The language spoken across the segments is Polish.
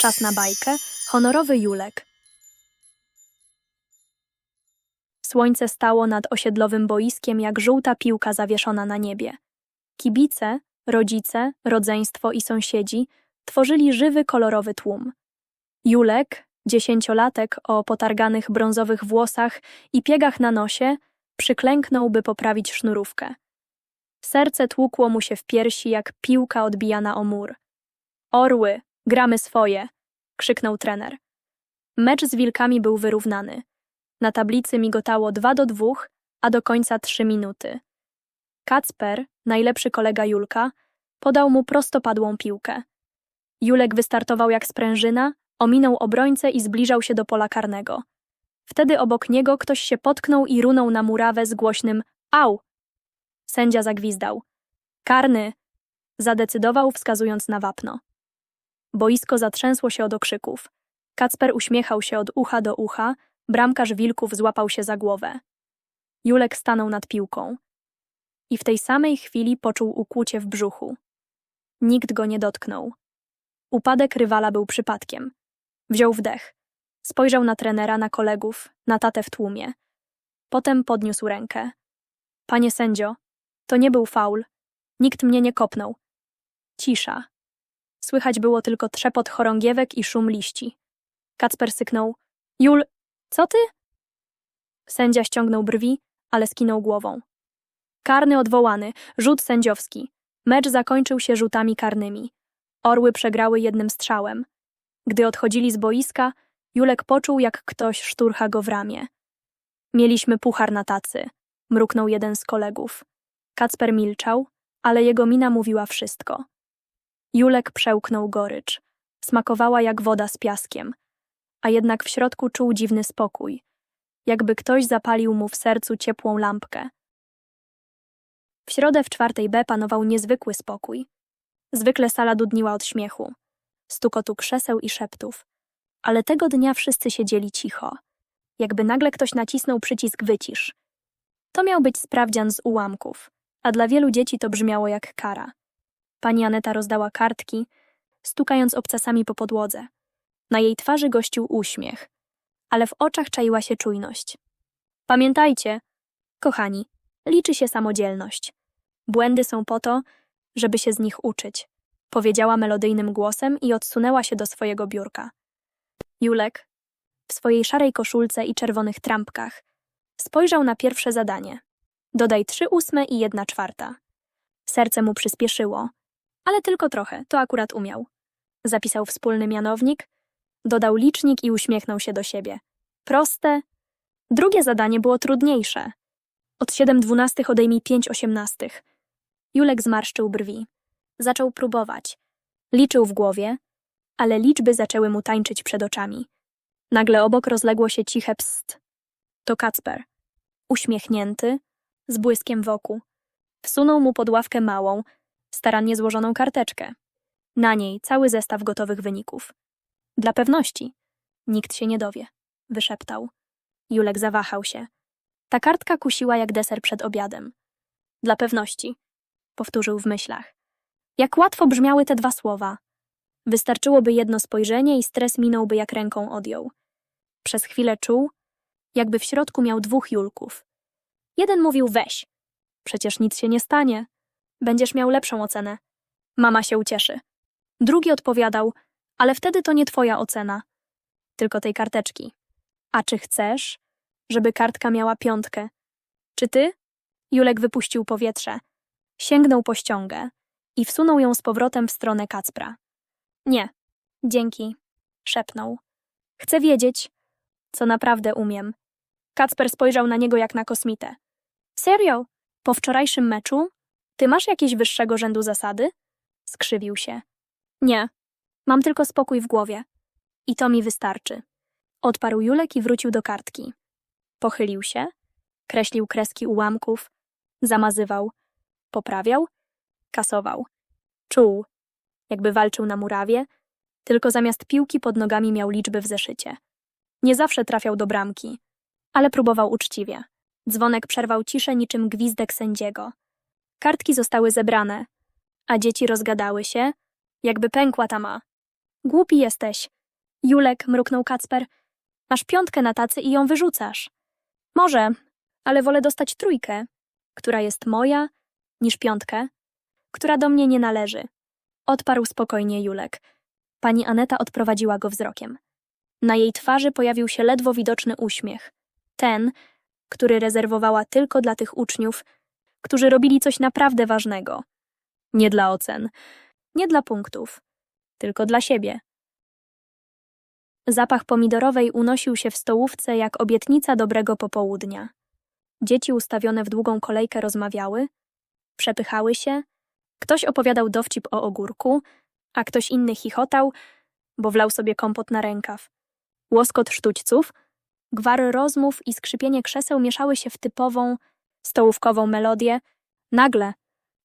Czas na bajkę. Honorowy Julek. Słońce stało nad osiedlowym boiskiem jak żółta piłka zawieszona na niebie. Kibice, rodzice, rodzeństwo i sąsiedzi tworzyli żywy, kolorowy tłum. Julek, dziesięciolatek o potarganych brązowych włosach i piegach na nosie, przyklęknął, by poprawić sznurówkę. Serce tłukło mu się w piersi jak piłka odbijana o mur. Orły, gramy swoje, krzyknął trener. Mecz z wilkami był wyrównany. Na tablicy migotało 2 do 2, a do końca 3 minuty. Kacper, najlepszy kolega Julka, podał mu prostopadłą piłkę. Julek wystartował jak sprężyna, ominął obrońcę i zbliżał się do pola karnego. Wtedy obok niego ktoś się potknął i runął na murawę z głośnym au. Sędzia zagwizdał. Karny! Zadecydował, wskazując na wapno. Boisko zatrzęsło się od okrzyków. Kacper uśmiechał się od ucha do ucha, bramkarz wilków złapał się za głowę. Julek stanął nad piłką. I w tej samej chwili poczuł ukłucie w brzuchu. Nikt go nie dotknął. Upadek rywala był przypadkiem. Wziął wdech. Spojrzał na trenera, na kolegów, na tatę w tłumie. Potem podniósł rękę. Panie sędzio, to nie był faul. Nikt mnie nie kopnął. Cisza. Słychać było tylko trzepot chorągiewek i szum liści. Kacper syknął. Jul, co ty? Sędzia ściągnął brwi, ale skinął głową. Karny odwołany, rzut sędziowski. Mecz zakończył się rzutami karnymi. Orły przegrały jednym strzałem. Gdy odchodzili z boiska, Julek poczuł, jak ktoś szturcha go w ramię. Mieliśmy puchar na tacy, mruknął jeden z kolegów. Kacper milczał, ale jego mina mówiła wszystko. Julek przełknął gorycz. Smakowała jak woda z piaskiem. A jednak w środku czuł dziwny spokój. Jakby ktoś zapalił mu w sercu ciepłą lampkę. W środę w czwartej B panował niezwykły spokój. Zwykle sala dudniła od śmiechu, stukotu krzeseł i szeptów. Ale tego dnia wszyscy siedzieli cicho. Jakby nagle ktoś nacisnął przycisk wycisz. To miał być sprawdzian z ułamków, a dla wielu dzieci to brzmiało jak kara. Pani Aneta rozdała kartki, stukając obcasami po podłodze. Na jej twarzy gościł uśmiech, ale w oczach czaiła się czujność. Pamiętajcie, kochani, liczy się samodzielność. Błędy są po to, żeby się z nich uczyć, powiedziała melodyjnym głosem i odsunęła się do swojego biurka. Julek, w swojej szarej koszulce i czerwonych trampkach, spojrzał na pierwsze zadanie. Dodaj trzy ósme i jedna czwarta. Serce mu przyspieszyło, ale tylko trochę, to akurat umiał. Zapisał wspólny mianownik, dodał licznik i uśmiechnął się do siebie. Proste. Drugie zadanie było trudniejsze. Od siedem dwunastych odejmij pięć osiemnastych. Julek zmarszczył brwi. Zaczął próbować. Liczył w głowie, ale liczby zaczęły mu tańczyć przed oczami. Nagle obok rozległo się ciche pst. To Kacper. Uśmiechnięty, z błyskiem wokół. Wsunął mu pod ławkę małą, starannie złożoną karteczkę. Na niej cały zestaw gotowych wyników. Dla pewności. Nikt się nie dowie, wyszeptał. Julek zawahał się. Ta kartka kusiła jak deser przed obiadem. Dla pewności, powtórzył w myślach. Jak łatwo brzmiały te dwa słowa. Wystarczyłoby jedno spojrzenie i stres minąłby jak ręką odjął. Przez chwilę czuł, jakby w środku miał dwóch Julków. Jeden mówił weź. Przecież nic się nie stanie. Będziesz miał lepszą ocenę. Mama się ucieszy. Drugi odpowiadał, ale wtedy to nie twoja ocena. Tylko tej karteczki. A czy chcesz, żeby kartka miała piątkę? Czy ty? Julek wypuścił powietrze. Sięgnął po ściągę i wsunął ją z powrotem w stronę Kacpra. Nie, dzięki, szepnął. Chcę wiedzieć, co naprawdę umiem. Kacper spojrzał na niego jak na kosmitę. Serio? Po wczorajszym meczu? Ty masz jakieś wyższego rzędu zasady? Skrzywił się. Nie, mam tylko spokój w głowie. I to mi wystarczy. Odparł Julek i wrócił do kartki. Pochylił się, kreślił kreski ułamków, zamazywał, poprawiał, kasował. Czuł, jakby walczył na murawie, tylko zamiast piłki pod nogami miał liczby w zeszycie. Nie zawsze trafiał do bramki, ale próbował uczciwie. Dzwonek przerwał ciszę niczym gwizdek sędziego. Kartki zostały zebrane, a dzieci rozgadały się, jakby pękła tama. Głupi jesteś. Julek, mruknął Kacper. Masz piątkę na tacy i ją wyrzucasz. Może, ale wolę dostać trójkę, która jest moja, niż piątkę, która do mnie nie należy. Odparł spokojnie Julek. Pani Aneta odprowadziła go wzrokiem. Na jej twarzy pojawił się ledwo widoczny uśmiech. Ten, który rezerwowała tylko dla tych uczniów, którzy robili coś naprawdę ważnego. Nie dla ocen, nie dla punktów, tylko dla siebie. Zapach pomidorowej unosił się w stołówce jak obietnica dobrego popołudnia. Dzieci ustawione w długą kolejkę rozmawiały, przepychały się, ktoś opowiadał dowcip o ogórku, a ktoś inny chichotał, bo wlał sobie kompot na rękaw. Łoskot sztućców, gwar rozmów i skrzypienie krzeseł mieszały się w typową, stołówkową melodię. Nagle,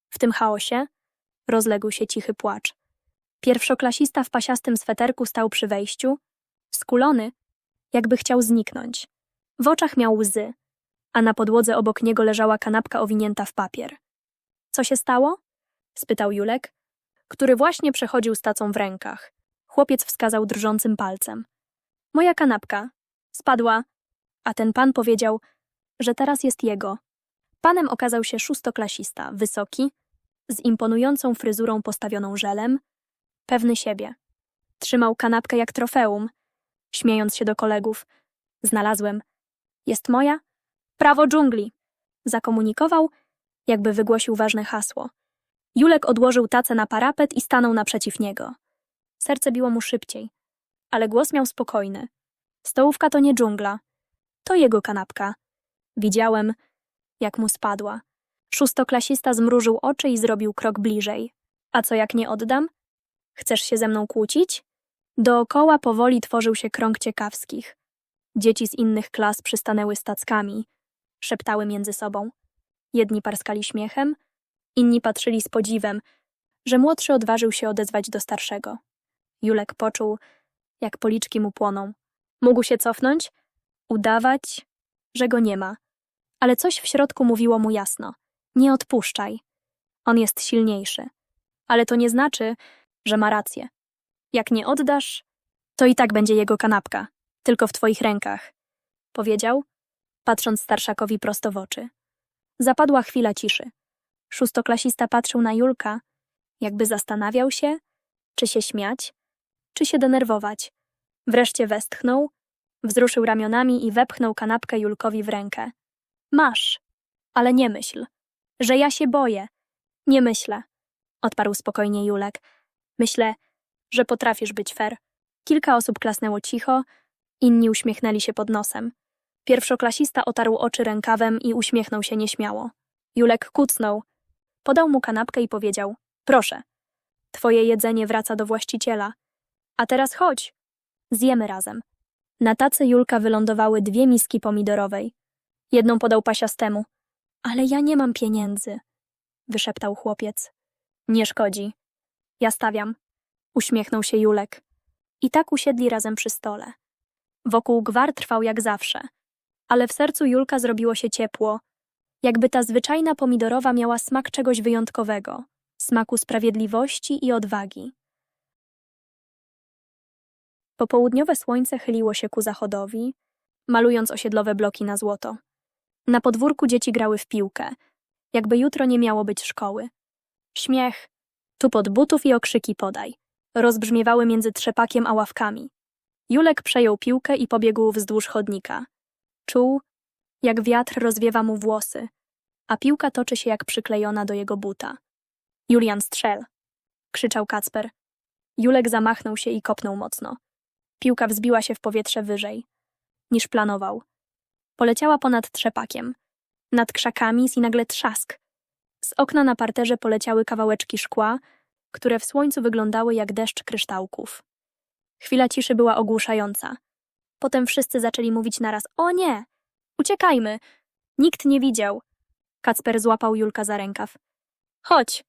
w tym chaosie, rozległ się cichy płacz. Pierwszoklasista w pasiastym sweterku stał przy wejściu, skulony, jakby chciał zniknąć. W oczach miał łzy, a na podłodze obok niego leżała kanapka owinięta w papier. Co się stało? spytał Julek, który właśnie przechodził z tacą w rękach. Chłopiec wskazał drżącym palcem. Moja kanapka. Spadła. A ten pan powiedział, że teraz jest jego. Panem okazał się szóstoklasista, wysoki, z imponującą fryzurą postawioną żelem, pewny siebie. Trzymał kanapkę jak trofeum, śmiejąc się do kolegów. Znalazłem. Jest moja? Prawo dżungli. Zakomunikował, jakby wygłosił ważne hasło. Julek odłożył tacę na parapet i stanął naprzeciw niego. Serce biło mu szybciej, ale głos miał spokojny. Stołówka to nie dżungla. To jego kanapka. Widziałem, jak mu spadła. Szóstoklasista zmrużył oczy i zrobił krok bliżej. A co jak nie oddam? Chcesz się ze mną kłócić? Dookoła powoli tworzył się krąg ciekawskich. Dzieci z innych klas przystanęły stackami. Szeptały między sobą. Jedni parskali śmiechem, inni patrzyli z podziwem, że młodszy odważył się odezwać do starszego. Julek poczuł, jak policzki mu płoną. Mógł się cofnąć, udawać, że go nie ma, ale coś w środku mówiło mu jasno: nie odpuszczaj. On jest silniejszy. Ale to nie znaczy, że ma rację. Jak nie oddasz, to i tak będzie jego kanapka, tylko w twoich rękach, powiedział, patrząc starszakowi prosto w oczy. Zapadła chwila ciszy. Szóstoklasista patrzył na Julka, jakby zastanawiał się, czy się śmiać, czy się denerwować. Wreszcie westchnął, wzruszył ramionami i wepchnął kanapkę Julkowi w rękę. Masz, ale nie myśl, że ja się boję. Nie myślę, odparł spokojnie Julek. Myślę, że potrafisz być fair. Kilka osób klasnęło cicho, inni uśmiechnęli się pod nosem. Pierwszoklasista otarł oczy rękawem i uśmiechnął się nieśmiało. Julek kucnął. Podał mu kanapkę i powiedział: Proszę, twoje jedzenie wraca do właściciela. A teraz chodź, zjemy razem. Na tacy Julka wylądowały dwie miski pomidorowej. Jedną podał pasiastemu. Ale ja nie mam pieniędzy, wyszeptał chłopiec. Nie szkodzi. Ja stawiam. Uśmiechnął się Julek. I tak usiedli razem przy stole. Wokół gwar trwał jak zawsze, ale w sercu Julka zrobiło się ciepło, jakby ta zwyczajna pomidorowa miała smak czegoś wyjątkowego, smaku sprawiedliwości i odwagi. Popołudniowe słońce chyliło się ku zachodowi, malując osiedlowe bloki na złoto. Na podwórku dzieci grały w piłkę, jakby jutro nie miało być szkoły. Śmiech, tupot butów i okrzyki podaj rozbrzmiewały między trzepakiem a ławkami. Julek przejął piłkę i pobiegł wzdłuż chodnika. Czuł, jak wiatr rozwiewa mu włosy, a piłka toczy się jak przyklejona do jego buta. Julian strzel! krzyczał Kacper. Julek zamachnął się i kopnął mocno. Piłka wzbiła się w powietrze wyżej, niż planował. Poleciała ponad trzepakiem, nad krzakami i nagle trzask. Z okna na parterze poleciały kawałeczki szkła, które w słońcu wyglądały jak deszcz kryształków. Chwila ciszy była ogłuszająca. Potem wszyscy zaczęli mówić naraz: O nie! Uciekajmy! Nikt nie widział. Kacper złapał Julka za rękaw. Chodź!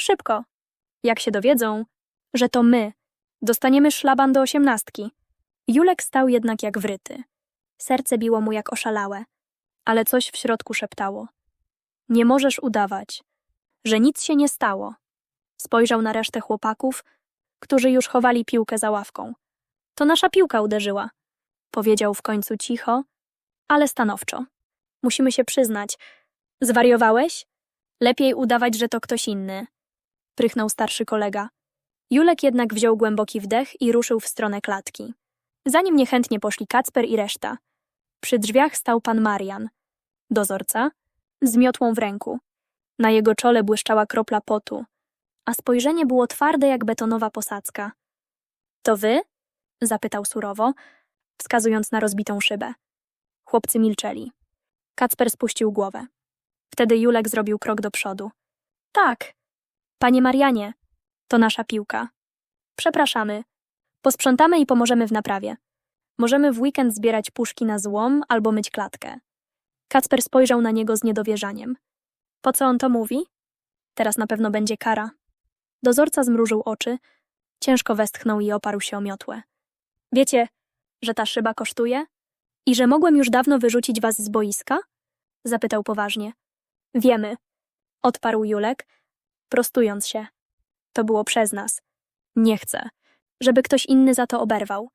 Szybko! Jak się dowiedzą, że to my, dostaniemy szlaban do osiemnastki. Julek stał jednak jak wryty. Serce biło mu jak oszalałe, ale coś w środku szeptało. Nie możesz udawać, że nic się nie stało. Spojrzał na resztę chłopaków, którzy już chowali piłkę za ławką. To nasza piłka uderzyła, powiedział w końcu cicho, ale stanowczo. Musimy się przyznać. Zwariowałeś? Lepiej udawać, że to ktoś inny. Prychnął starszy kolega. Julek jednak wziął głęboki wdech i ruszył w stronę klatki. Za nim niechętnie poszli Kacper i reszta. Przy drzwiach stał pan Marian, dozorca, z miotłą w ręku. Na jego czole błyszczała kropla potu, a spojrzenie było twarde jak betonowa posadzka. To wy? zapytał surowo, wskazując na rozbitą szybę. Chłopcy milczeli. Kacper spuścił głowę. Wtedy Julek zrobił krok do przodu. Tak. Panie Marianie, to nasza piłka. Przepraszamy. Posprzątamy i pomożemy w naprawie. Możemy w weekend zbierać puszki na złom albo myć klatkę. Kacper spojrzał na niego z niedowierzaniem. Po co on to mówi? Teraz na pewno będzie kara. Dozorca zmrużył oczy, ciężko westchnął i oparł się o miotłę. Wiecie, że ta szyba kosztuje? I że mogłem już dawno wyrzucić was z boiska? Zapytał poważnie. Wiemy, odparł Julek, prostując się. To było przez nas. Nie chcę, żeby ktoś inny za to oberwał.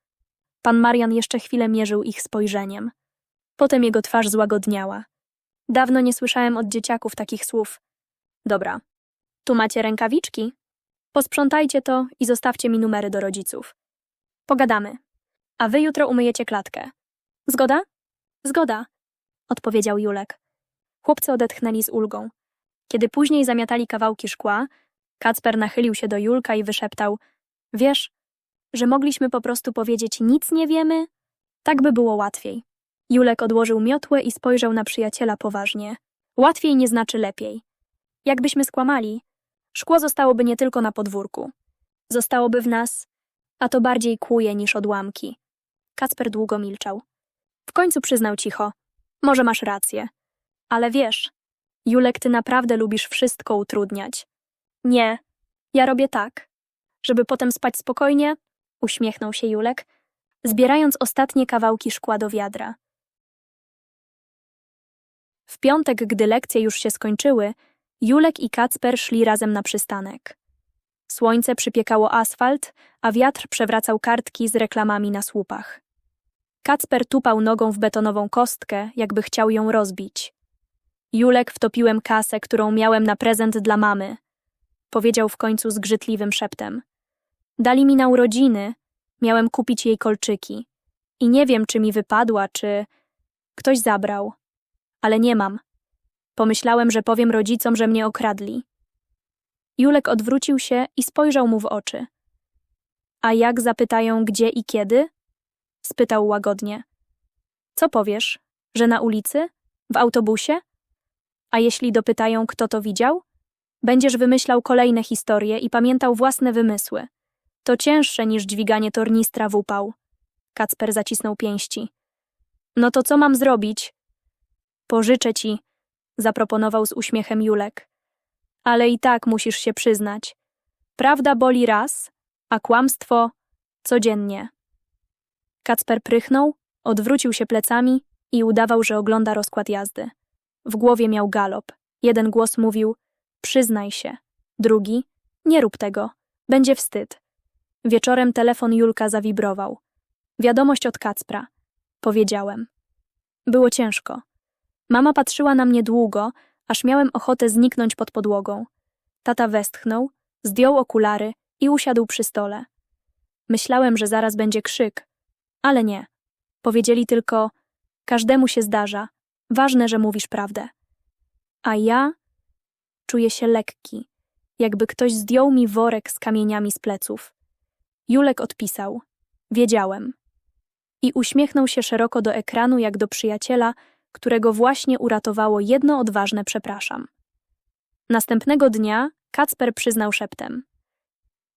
Pan Marian jeszcze chwilę mierzył ich spojrzeniem. Potem jego twarz złagodniała. Dawno nie słyszałem od dzieciaków takich słów. Dobra, tu macie rękawiczki. Posprzątajcie to i zostawcie mi numery do rodziców. Pogadamy. A wy jutro umyjecie klatkę. Zgoda? Zgoda, odpowiedział Julek. Chłopcy odetchnęli z ulgą. Kiedy później zamiatali kawałki szkła, Kacper nachylił się do Julka i wyszeptał: Wiesz, że mogliśmy po prostu powiedzieć nic nie wiemy? Tak by było łatwiej. Julek odłożył miotłę i spojrzał na przyjaciela poważnie. Łatwiej nie znaczy lepiej. Jakbyśmy skłamali, szkło zostałoby nie tylko na podwórku. Zostałoby w nas, a to bardziej kłuje niż odłamki. Kacper długo milczał. W końcu przyznał cicho. Może masz rację. Ale wiesz, Julek, ty naprawdę lubisz wszystko utrudniać. Nie, ja robię tak. Żeby potem spać spokojnie, uśmiechnął się Julek, zbierając ostatnie kawałki szkła do wiadra. W piątek, gdy lekcje już się skończyły, Julek i Kacper szli razem na przystanek. Słońce przypiekało asfalt, a wiatr przewracał kartki z reklamami na słupach. Kacper tupał nogą w betonową kostkę, jakby chciał ją rozbić. Julek wtopiłem kasę, którą miałem na prezent dla mamy. Powiedział w końcu zgrzytliwym szeptem. Dali mi na urodziny, miałem kupić jej kolczyki. I nie wiem, czy mi wypadła, czy ktoś zabrał. Ale nie mam. Pomyślałem, że powiem rodzicom, że mnie okradli. Julek odwrócił się i spojrzał mu w oczy. A jak zapytają, gdzie i kiedy? spytał łagodnie. Co powiesz? Że na ulicy? W autobusie? A jeśli dopytają, kto to widział? Będziesz wymyślał kolejne historie i pamiętał własne wymysły. To cięższe niż dźwiganie tornistra w upał. Kacper zacisnął pięści. No to co mam zrobić? Pożyczę ci, zaproponował z uśmiechem Julek. Ale i tak musisz się przyznać. Prawda boli raz, a kłamstwo codziennie. Kacper prychnął, odwrócił się plecami i udawał, że ogląda rozkład jazdy. W głowie miał galop. Jeden głos mówił: Przyznaj się. Drugi: Nie rób tego. Będzie wstyd. Wieczorem telefon Julka zawibrował. Wiadomość od Kacpra. Powiedziałem. Było ciężko. Mama patrzyła na mnie długo, aż miałem ochotę zniknąć pod podłogą. Tata westchnął, zdjął okulary i usiadł przy stole. Myślałem, że zaraz będzie krzyk, ale nie. Powiedzieli tylko: Każdemu się zdarza, ważne, że mówisz prawdę. A ja czuję się lekki, jakby ktoś zdjął mi worek z kamieniami z pleców. Julek odpisał: Wiedziałem. I uśmiechnął się szeroko do ekranu, jak do przyjaciela, którego właśnie uratowało jedno odważne przepraszam. Następnego dnia Kacper przyznał szeptem: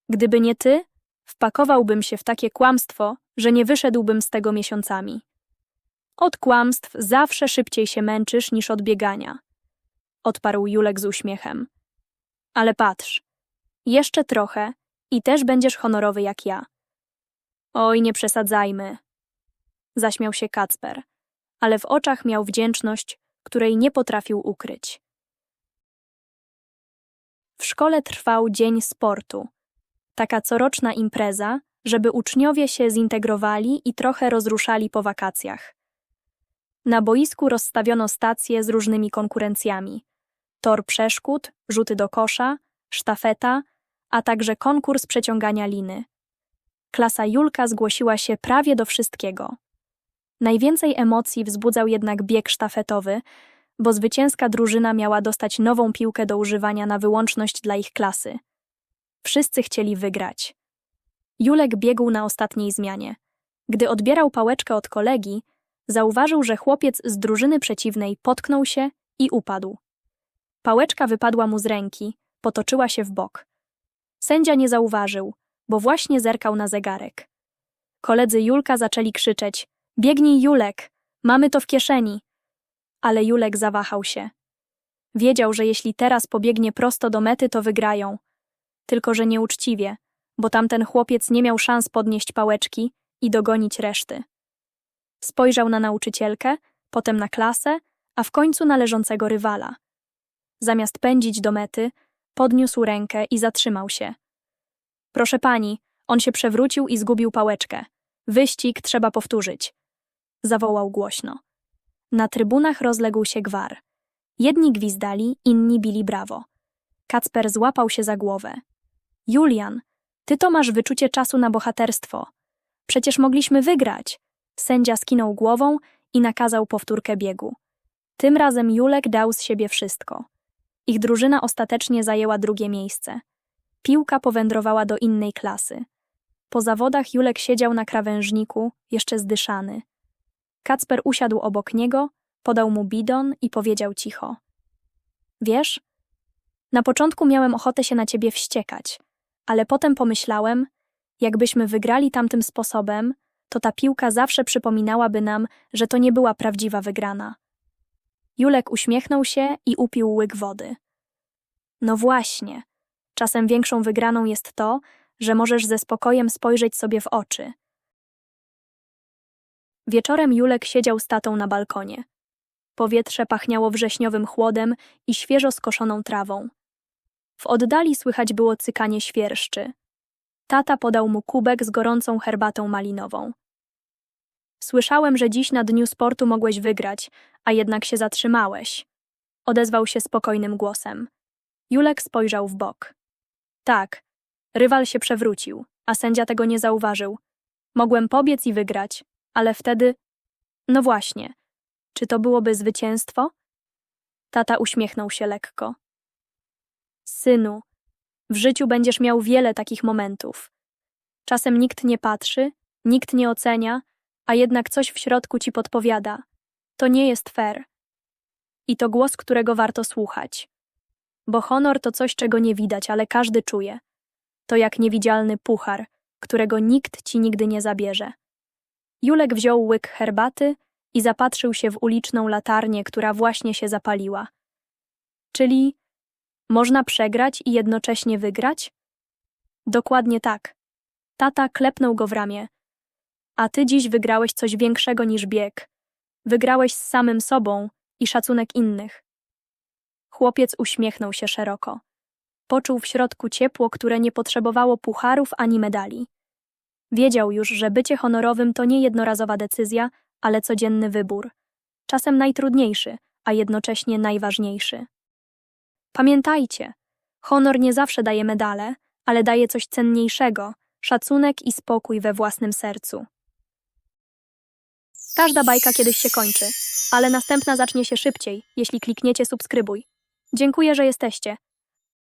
Gdyby nie ty, wpakowałbym się w takie kłamstwo, że nie wyszedłbym z tego miesiącami. Od kłamstw zawsze szybciej się męczysz niż od biegania. Odparł Julek z uśmiechem. Ale patrz, jeszcze trochę i też będziesz honorowy jak ja. Oj, nie przesadzajmy. Zaśmiał się Kacper, ale w oczach miał wdzięczność, której nie potrafił ukryć. W szkole trwał dzień sportu. Taka coroczna impreza, żeby uczniowie się zintegrowali i trochę rozruszali po wakacjach. Na boisku rozstawiono stacje z różnymi konkurencjami. Tor przeszkód, rzuty do kosza, sztafeta, a także konkurs przeciągania liny. Klasa Julka zgłosiła się prawie do wszystkiego. Najwięcej emocji wzbudzał jednak bieg sztafetowy, bo zwycięska drużyna miała dostać nową piłkę do używania na wyłączność dla ich klasy. Wszyscy chcieli wygrać. Julek biegł na ostatniej zmianie. Gdy odbierał pałeczkę od kolegi, zauważył, że chłopiec z drużyny przeciwnej potknął się i upadł. Pałeczka wypadła mu z ręki, potoczyła się w bok. Sędzia nie zauważył, bo właśnie zerkał na zegarek. Koledzy Julka zaczęli krzyczeć: Biegnij, Julek! Mamy to w kieszeni! Ale Julek zawahał się. Wiedział, że jeśli teraz pobiegnie prosto do mety, to wygrają. Tylko, że nieuczciwie, bo tamten chłopiec nie miał szans podnieść pałeczki i dogonić reszty. Spojrzał na nauczycielkę, potem na klasę, a w końcu na leżącego rywala. Zamiast pędzić do mety, podniósł rękę i zatrzymał się. Proszę pani, on się przewrócił i zgubił pałeczkę. Wyścig trzeba powtórzyć. Zawołał głośno. Na trybunach rozległ się gwar. Jedni gwizdali, inni bili brawo. Kacper złapał się za głowę. Julian, ty to masz wyczucie czasu na bohaterstwo. Przecież mogliśmy wygrać. Sędzia skinął głową i nakazał powtórkę biegu. Tym razem Julek dał z siebie wszystko. Ich drużyna ostatecznie zajęła drugie miejsce. Piłka powędrowała do innej klasy. Po zawodach Julek siedział na krawężniku, jeszcze zdyszany. Kacper usiadł obok niego, podał mu bidon i powiedział cicho. Wiesz, na początku miałem ochotę się na ciebie wściekać, ale potem pomyślałem, jakbyśmy wygrali tamtym sposobem, to ta piłka zawsze przypominałaby nam, że to nie była prawdziwa wygrana. Julek uśmiechnął się i upił łyk wody. No właśnie, czasem większą wygraną jest to, że możesz ze spokojem spojrzeć sobie w oczy. Wieczorem Julek siedział z tatą na balkonie. Powietrze pachniało wrześniowym chłodem i świeżo skoszoną trawą. W oddali słychać było cykanie świerszczy. Tata podał mu kubek z gorącą herbatą malinową. Słyszałem, że dziś na dniu sportu mogłeś wygrać, a jednak się zatrzymałeś. Odezwał się spokojnym głosem. Julek spojrzał w bok. Tak, rywal się przewrócił, a sędzia tego nie zauważył. Mogłem pobiec i wygrać, ale wtedy. No właśnie, czy to byłoby zwycięstwo? Tata uśmiechnął się lekko. Synu, w życiu będziesz miał wiele takich momentów. Czasem nikt nie patrzy, nikt nie ocenia, a jednak coś w środku ci podpowiada. To nie jest fair. I to głos, którego warto słuchać. Bo honor to coś, czego nie widać, ale każdy czuje. To jak niewidzialny puchar, którego nikt ci nigdy nie zabierze. Julek wziął łyk herbaty i zapatrzył się w uliczną latarnię, która właśnie się zapaliła. Czyli można przegrać i jednocześnie wygrać? Dokładnie tak. Tata klepnął go w ramię. A ty dziś wygrałeś coś większego niż bieg. Wygrałeś z samym sobą i szacunek innych. Chłopiec uśmiechnął się szeroko. Poczuł w środku ciepło, które nie potrzebowało pucharów ani medali. Wiedział już, że bycie honorowym to nie jednorazowa decyzja, ale codzienny wybór. Czasem najtrudniejszy, a jednocześnie najważniejszy. Pamiętajcie, honor nie zawsze daje medale, ale daje coś cenniejszego szacunek i spokój we własnym sercu. Każda bajka kiedyś się kończy, ale następna zacznie się szybciej, jeśli klikniecie subskrybuj. Dziękuję, że jesteście.